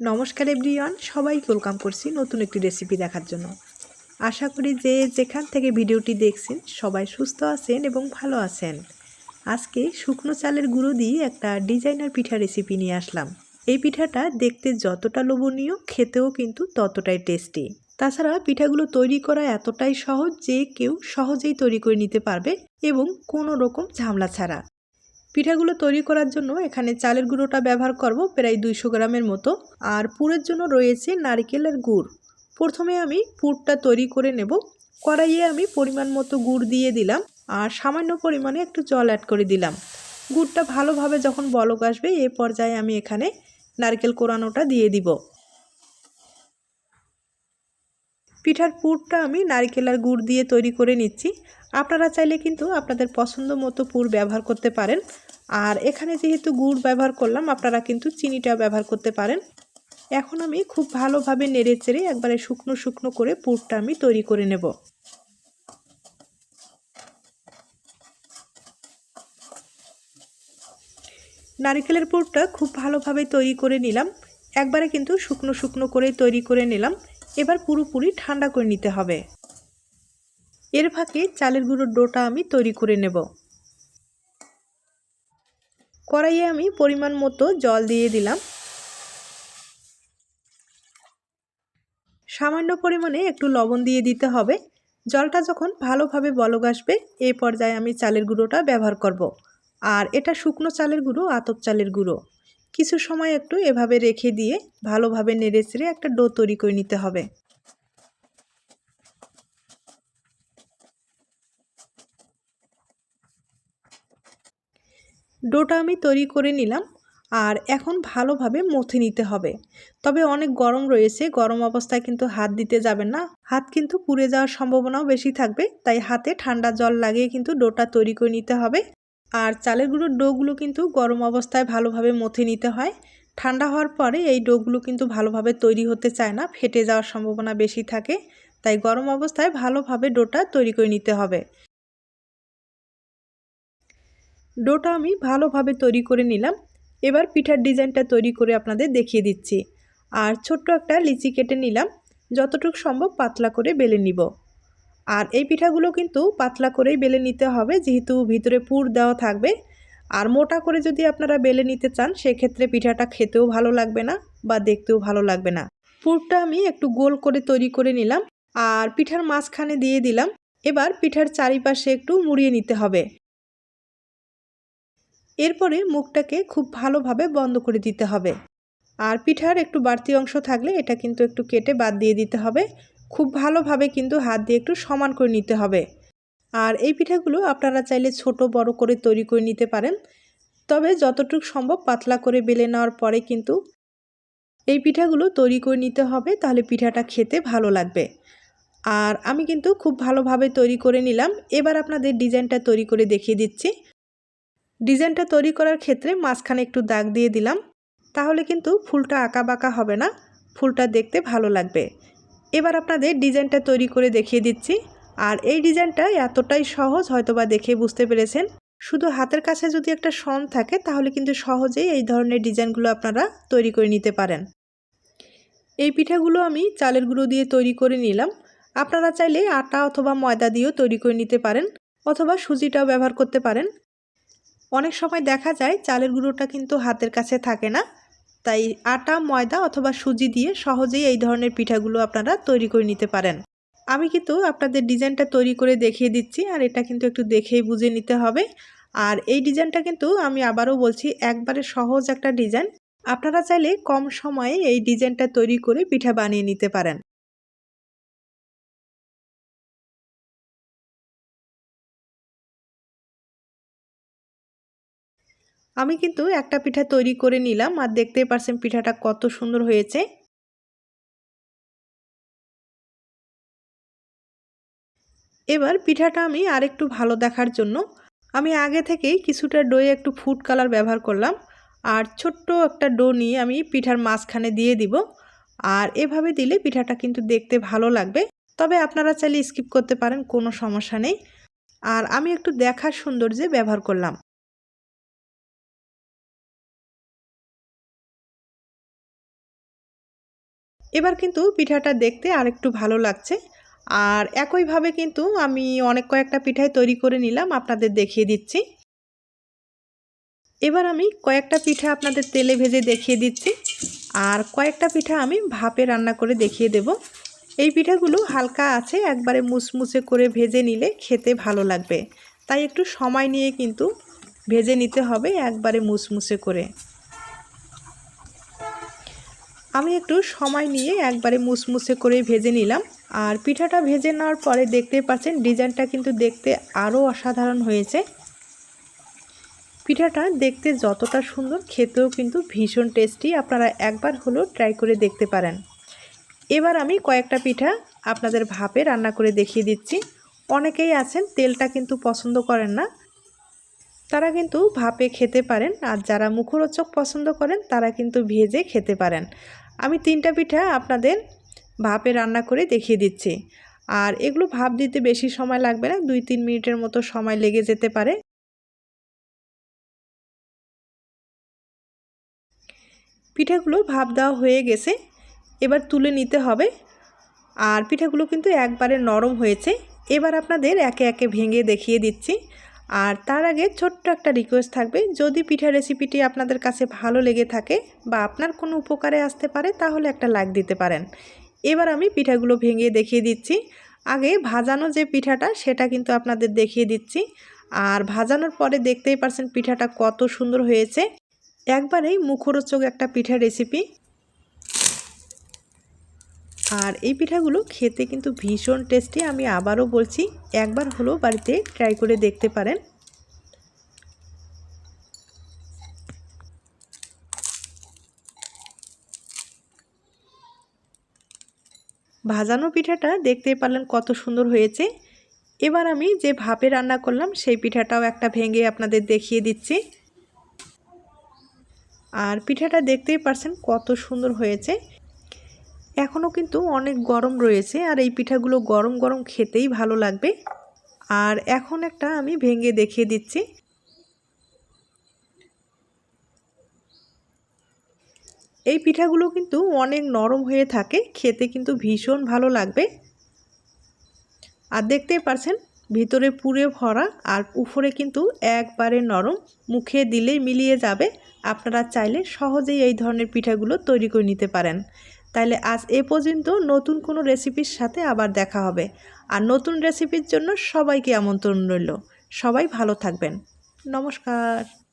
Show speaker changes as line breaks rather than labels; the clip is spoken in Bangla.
নমস্কার এভরিওয়ান, সবাইকে ওয়েলকাম করছি নতুন একটি রেসিপি দেখার জন্য। আশা করি যে যেখান থেকে ভিডিওটি দেখছেন, সবাই সুস্থ আছেন এবং ভালো আছেন। আজকে শুকনো চালের গুঁড়ো দিয়ে একটা ডিজাইনার পিঠা রেসিপি নিয়ে আসলাম। এই পিঠাটা দেখতে যতটা লোভনীয়, খেতেও কিন্তু ততটাই টেস্টি। তাছাড়া পিঠাগুলো তৈরি করা এতটাই সহজ যে কেউ সহজেই তৈরি করে নিতে পারবে এবং কোনো রকম ঝামেলা ছাড়া। পিঠাগুলো তৈরি করার জন্য এখানে চালের গুঁড়োটা ব্যবহার করব প্রায় দুইশো গ্রামের মতো। আর পুরের জন্য রয়েছে নারকেলের গুড়। প্রথমে আমি পুরটা তৈরি করে নেব। কড়াইয়ে আমি পরিমাণ মতো গুড় দিয়ে দিলাম আর সামান্য পরিমাণে একটু জল অ্যাড করে দিলাম। গুড়টা ভালোভাবে যখন বলক আসবে এ পর্যায়ে আমি এখানে নারকেল কোরানোটা দিয়ে দিব। পিঠার পুরটা আমি নারকেল আর গুড় দিয়ে তৈরি করে নিচ্ছি। আপনারা চাইলে কিন্তু আপনাদের পছন্দ মতো পুর ব্যবহার করতে পারেন। আর এখানে যেহেতু গুড় ব্যবহার করলাম, আপনারা কিন্তু চিনিটাও ব্যবহার করতে পারেন। এখন আমি খুব ভালোভাবে নেড়ে চেড়ে একবারে শুকনো শুকনো করে পুরটা আমি তৈরি করে নেব। নারিকেলের পুরটা খুব ভালোভাবে তৈরি করে নিলাম। একবারে কিন্তু শুকনো শুকনো করে তৈরি করে নিলাম। এবার পুরোপুরি ঠান্ডা করে নিতে হবে। এর ফাঁকে চালের গুঁড়োর ডোটা আমি তৈরি করে নেব। কড়াইয়ে আমি পরিমাণ মতো জল দিয়ে দিলাম। সামান্য পরিমাণে একটু লবণ দিয়ে দিতে হবে। জলটা যখন ভালোভাবে বলক আসবে এই পর্যায়ে আমি চালের গুঁড়োটা ব্যবহার করব। আর এটা শুকনো চালের গুঁড়ো, আতপ চালের গুঁড়ো। কিছু সময় একটু এভাবে রেখে দিয়ে ভালোভাবে নেড়ে চেড়ে একটা ডো তৈরি করে নিতে হবে। ডোটা আমি তৈরি করে নিলাম আর এখন ভালোভাবে মথে নিতে হবে। তবে অনেক গরম রয়েছে, গরম অবস্থায় কিন্তু হাত দিতে যাবেন না। হাত কিন্তু পুড়ে যাওয়ার সম্ভাবনাও বেশি থাকবে, তাই হাতে ঠান্ডা জল লাগিয়ে কিন্তু ডোটা তৈরি করে নিতে হবে। আর চালের গুঁড়োর ডোগুলো কিন্তু গরম অবস্থায় ভালোভাবে মথে নিতে হয়। ঠান্ডা হওয়ার পরে এই ডোগুলো কিন্তু ভালোভাবে তৈরি হতে চায় না, ফেটে যাওয়ার সম্ভাবনা বেশি থাকে, তাই গরম অবস্থায় ভালোভাবে ডোটা তৈরি করে নিতে হবে। ডোটা আমি ভালোভাবে তৈরি করে নিলাম। এবার পিঠার ডিজাইনটা তৈরি করে আপনাদের দেখিয়ে দিচ্ছি। আর ছোট্ট একটা লিচি কেটে নিলাম। যতটুকু সম্ভব পাতলা করে বেলে নিব। আর এই পিঠাগুলো কিন্তু পাতলা করেই বেলে নিতে হবে, যেহেতু ভিতরে পুর দেওয়া থাকবে। আর মোটা করে যদি আপনারা বেলে নিতে চান, সেক্ষেত্রে পিঠাটা খেতেও ভালো লাগবে না বা দেখতেও ভালো লাগবে না। পুরটা আমি একটু গোল করে তৈরি করে নিলাম আর পিঠার মাঝখানে দিয়ে দিলাম। এবার পিঠার চারিপাশে একটু মুড়িয়ে নিতে হবে। এরপরে মুখটাকে খুব ভালোভাবে বন্ধ করে দিতে হবে। আর পিঠার একটু বাড়তি অংশ থাকলে এটা কিন্তু একটু কেটে বাদ দিয়ে দিতে হবে। খুব ভালোভাবে কিন্তু হাত দিয়ে একটু সমান করে নিতে হবে। আর এই পিঠাগুলো আপনারা চাইলে ছোট, বড় করে তৈরি করে নিতে পারেন। তবে যতটুকু সম্ভব পাতলা করে বেলে নেওয়ার পরে কিন্তু এই পিঠাগুলো তৈরি করে নিতে হবে, তাহলে পিঠাটা খেতে ভালো লাগবে। আর আমি কিন্তু খুব ভালোভাবে তৈরি করে নিলাম। এবার আপনাদের ডিজাইনটা তৈরি করে দেখিয়ে দিচ্ছি। ডিজাইনটা তৈরি করার ক্ষেত্রে মাঝখানে একটু দাগ দিয়ে দিলাম। তাহলে কিন্তু ফুলটা আঁকা বাঁকা হবে না। ফুলটা দেখতে ভালো লাগবে। এবার আপনাদের ডিজাইনটা তৈরি করে দেখিয়ে দিচ্ছি। আর এই ডিজাইনটা এতটাই সহজ হয়তোবা দেখে বুঝতে পেরেছেন। শুধু হাতের কাছে যদি একটা সন থাকে, তাহলে কিন্তু সহজেই এই ধরনের ডিজাইনগুলো আপনারা তৈরি করে নিতে পারেন। এই পিঠাগুলো আমি চালের গুঁড়ো দিয়ে তৈরি করে নিলাম। আপনারা চাইলে আটা অথবা ময়দা দিয়েও তৈরি করে নিতে পারেন অথবা সুজিটাও ব্যবহার করতে পারেন। অনেক সময় দেখা যায় চালের গুঁড়োটা কিন্তু হাতের কাছে থাকে না। তাই আটা, ময়দা অথবা সুজি দিয়ে সহজেই এই ধরনের পিঠাগুলো আপনারা তৈরি করে নিতে পারেন। আমি কিন্তু আপনাদের ডিজাইনটা তৈরি করে দেখিয়ে দিচ্ছি আর এটা কিন্তু একটু দেখেই বুঝে নিতে হবে। আর এই ডিজাইনটা কিন্তু আমি আবারও বলছি, একবারে সহজ একটা ডিজাইন। আপনারা চাইলে কম সময়ে এই ডিজাইনটা তৈরি করে পিঠা বানিয়ে নিতে পারেন। আমি কিন্তু একটা পিঠা তৈরি করে নিলাম আর দেখতেই পারছেন পিঠাটা কত সুন্দর হয়েছে। এবার পিঠাটা আমি আরেকটু ভালো দেখার জন্য। আমি আগে থেকেই কিছুটা ডোয়ে একটু ফুড কালার ব্যবহার করলাম আর ছোট্ট একটা ডো নিয়ে আমি পিঠার মাঝখানে দিয়ে দিব। আর এভাবে দিলে পিঠাটা কিন্তু দেখতে ভালো লাগবে। তবে আপনারা চাইলে স্কিপ করতে পারেন, কোনো সমস্যা নেই। আর আমি একটু দেখার সৌন্দর্যে ব্যবহার করলাম। এবার কিন্তু পিঠাটা দেখতে আরেকটু ভালো লাগছে। আর একইভাবে কিন্তু আমি অনেক কয়েকটা পিঠাই তৈরি করে নিলাম, আপনাদের দেখিয়ে দিচ্ছি। এবার আমি কয়েকটা পিঠা আপনাদের তেলে ভেজে দেখিয়ে দিচ্ছি। আর কয়েকটা পিঠা আমি ভাপে রান্না করে দেখিয়ে দেব। এই পিঠাগুলো হালকা আছে, একবারে মুসমুসে করে ভেজে নিলে খেতে ভালো লাগবে। তাই একটু সময় নিয়ে কিন্তু ভেজে নিতে হবে, একবারে মুসমুসে করে। আমি একটু সময় নিয়ে একবারে মুসমুসে করে ভেজে নিলাম। আর পিঠাটা ভেজে নেওয়ার পরে দেখতে পাচ্ছেন, ডিজাইনটা কিন্তু দেখতে আরও অসাধারণ হয়েছে। পিঠাটা দেখতে যতটা সুন্দর, খেতেও কিন্তু ভীষণ টেস্টি। আপনারা একবার হলেও ট্রাই করে দেখতে পারেন। এবার আমি কয়েকটা পিঠা আপনাদের ভাপে রান্না করে দেখিয়ে দিচ্ছি। অনেকেই আছেন, তেলটা কিন্তু পছন্দ করেন না। তারা কিন্তু ভাপে খেতে পারেন, আর যারা মুখরোচক পছন্দ করেন, তারা কিন্তু ভেজে খেতে পারেন। আমি তিনটা পিঠা আপনাদের ভাপে রান্না করে দেখিয়ে দিচ্ছি। আর এগুলো ভাপ দিতে বেশি সময় লাগবে না, দুই তিন মিনিটের মতো সময় লেগে যেতে পারে। পিঠাগুলো ভাপ দেওয়া হয়ে গেছে, এবার তুলে নিতে হবে। আর পিঠাগুলো কিন্তু একবারে নরম হয়েছে, এবার আপনাদের একে একে ভেঙে দেখিয়ে দিচ্ছি। আর তার আগে ছোট্ট একটা রিকোয়েস্ট থাকবে। যদি পিঠা রেসিপিটি আপনাদের কাছে ভালো লেগে থাকে বা আপনার কোনো উপকারে আসতে পারে, তাহলে একটা লাইক দিতে পারেন। এবার আমি পিঠাগুলো ভেঙে দেখিয়ে দিচ্ছি। আগে ভাজানো যে পিঠাটা, সেটা কিন্তু আপনাদের দেখিয়ে দিচ্ছি। আর ভাজানোর পরে দেখতেই পারছেন পিঠাটা কত সুন্দর হয়েছে। একবারেই মুখরোচক একটা পিঠা রেসিপি আর এই পিঠাগুলো খেতে কিন্তু ভীষণ টেস্টি। আমি আবারও বলছি, একবার হলেও বাড়িতে ট্রাই করে দেখতে পারেন। ভাজানো পিঠাটা দেখতেই পারলেন কত সুন্দর হয়েছে। এবার আমি যে ভাপে রান্না করলাম, সেই পিঠাটাও একটা ভেঙে আপনাদের দেখিয়ে দিচ্ছি। আর পিঠাটা দেখতেই পারছেন কত সুন্দর হয়েছে। এখনও কিন্তু অনেক গরম রয়েছে আর এই পিঠাগুলো গরম গরম খেতেই ভালো লাগবে। আর এখন একটা আমি ভেঙে দেখিয়ে দিচ্ছি। এই পিঠাগুলো কিন্তু অনেক নরম হয়ে থাকে, খেতে কিন্তু ভীষণ ভালো লাগবে। আর দেখতেই পারছেন, ভিতরে পুরে ভরা আর উপরে কিন্তু একবারে নরম, মুখে দিলেই মিলিয়ে যাবে। আপনারা চাইলে সহজেই এই ধরনের পিঠাগুলো তৈরি করে নিতে পারেন। তাইলে আজ এ পর্যন্ত নতুন কোনো রেসিপির সাথে আবার দেখা হবে। আর নতুন রেসিপির জন্য সবাইকে আমন্ত্রণ রইল। সবাই ভালো থাকবেন। নমস্কার।